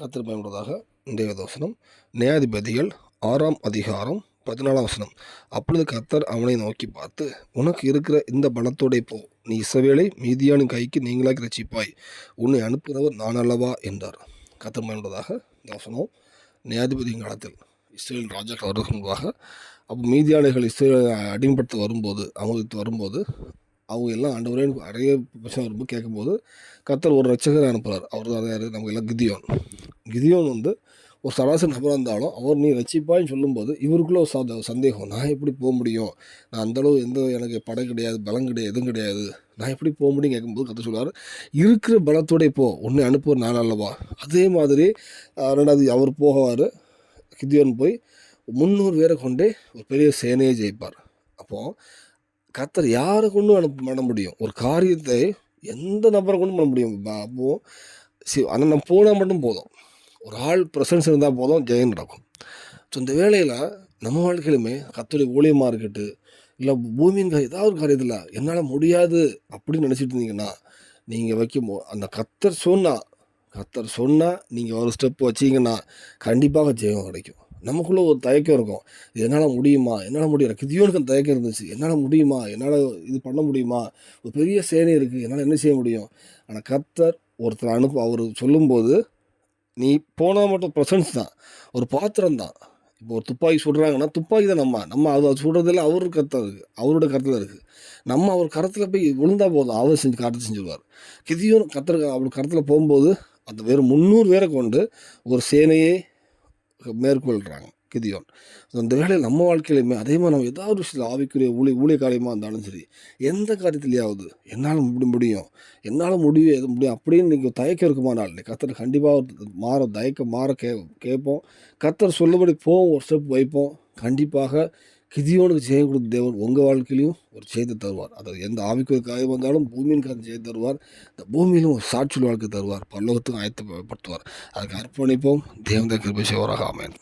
கத்திர பயன்படுவதாக இன்றைய தோசனம். நியாயாதிபதிகள் ஆறாம் அதிகாரம் பதினாலாம் வசனம். அப்பொழுது கத்தர் அவனை நோக்கி பார்த்து உனக்கு இருக்கிற இந்த பலத்தோடே போ. நீ இசவேளை மீதியானின் கைக்கு நீங்களாக ரசிப்பாய் உன்னை அனுப்புகிறவர் நான் அல்லவா? என்றார். கத்தர் பயன்படுவதாக தோசனம். நியாயாதிபதியின் காலத்தில் இஸ்ரேல் ராஜாக்கள் வருவதற்கு முன்பாக அப்போ மீதியானைகள் இஸ்ரேல் அடிமைப்படுத்த வரும்போது அவங்களுக்கு வரும்போது அவங்க எல்லாம் ஆண்டவரே நிறைய பிரச்சனை வரும்போது கேட்கும்போது கத்தர் ஒரு ரட்சகரை அனுப்புகிறார் அவர் தான் யார்? நமக்கு எல்லாம் கிதியோன். கிதியோன் வந்து ஒரு சராசரி நபராக இருந்தாலும் அவர் நீ வச்சுப்பான்னு சொல்லும்போது இவருக்குள்ள ஒரு சந்த சந்தேகம். நான் எப்படி போக முடியும்? நான் அந்தளவு எந்த எனக்கு படை கிடையாது பலம் கிடையாது எதுவும் கிடையாது. நான் எப்படி போக முடியும் கேட்கும்போது கற்று சொல்லுவார் இருக்கிற பலத்தோடய போ. ஒன்று அனுப்புவார் நான் அல்லவா அதே மாதிரி ரெண்டாவது அவர் போகவார் கிதியோன் போய் முந்நூறு பேரை கொண்டே ஒரு பெரிய சேனையை ஜெயிப்பார். அப்போது கத்தர் யாரை கொண்டும் அனுப்ப பண்ண முடியும்? ஒரு காரியத்தை எந்த நபரை கொண்டும் பண்ண முடியும்? அப்போது அப்போ சி ஆனால் நம்ம போனால் மட்டும் போதும். ஒரு ஆள் ப்ரெசன்ஸ் இருந்தால் போதும் ஜெயம் நடக்கும். ஸோ இந்த வேலையில் நம்ம வாழ்க்கையிலுமே கத்தருடைய ஊழியமாக இருக்கட்டு இல்லை பூமியின் ஏதாவது ஒரு காரியத்தில் என்னால் முடியாது அப்படின்னு நினச்சிட்டு இருந்தீங்கன்னா நீங்கள் வைக்கும் அந்த கத்தர் சொன்னால் கத்தர் சொன்னால் நீங்கள் ஒரு ஸ்டெப் வச்சிங்கன்னா கண்டிப்பாக ஜெயம் கிடைக்கும். நமக்குள்ளே ஒரு தயக்கம் இருக்கும். இது என்னால் முடியுமா? என்னால் முடியல. கிதியோனுக்கு அந்த தயக்கம் இருந்துச்சு. என்னால் முடியுமா? என்னால் இது பண்ண முடியுமா? ஒரு பெரிய சேனை இருக்குது என்னால் என்ன செய்ய முடியும்? ஆனால் கத்தர் ஒருத்தர் அனுப்ப அவர் சொல்லும்போது நீ போனால் மட்டும் ப்ரெசன்ஸ் தான். ஒரு பாத்திரம் தான். இப்போ ஒரு துப்பாக்கி சுடுறாங்கன்னா துப்பாக்கி தான் நம்ம. நம்ம அது அது சுடுறதில்ல அவர் கருத்தில் இருக்குது அவரோட கருத்தில் இருக்குது நம்ம அவர் கருத்தில் போய் விழுந்தா போதும். அவர் செஞ்சு காட்டு செஞ்சுருவார். கிதியும் கத்தர் அவர் கருத்தில் போகும்போது அந்த வெறும் முந்நூறு பேரை கொண்டு ஒரு சேனையே மேற்கொள்கிறாங்க கிதியோன். அந்த வேலையில் நம்ம வாழ்க்கையிலுமே அதே மாதிரி நம்ம ஏதாவது ஒரு விஷயத்தில் ஆவிக்குரிய ஊழிய ஊழிய காரியமாக இருந்தாலும் சரி எந்த காரியத்திலேயாவது என்னால் முடி முடியும் என்னால் முடியும் எது முடியும் அப்படின்னு நீங்கள் தயக்கம் இருக்குமானால் இல்லை. கத்தர் கண்டிப்பாக மாற தயக்கம் மாற கே கேட்போம். கத்தர் சொல்லபடி போவோம். ஒரு ஸ்டெப் வைப்போம். கண்டிப்பாக கிதியோனுக்கு செய்ய கொடுத்த தேவன் உங்கள் வாழ்க்கையிலையும் ஒரு செய்தி தருவார். அதாவது எந்த ஆவிக்குரிய காயம் வந்தாலும் பூமியின் காரியம் செய்து தருவார். இந்த பூமியிலும் ஒரு சாட்சியுள்ள வாழ்க்கை தருவார். பல்லோகத்துக்கும் ஆயத்தப்படுத்துவார். அதுக்கு அர்ப்பணிப்போம். தேவந்த கிருபை செய்வராக. அமையன்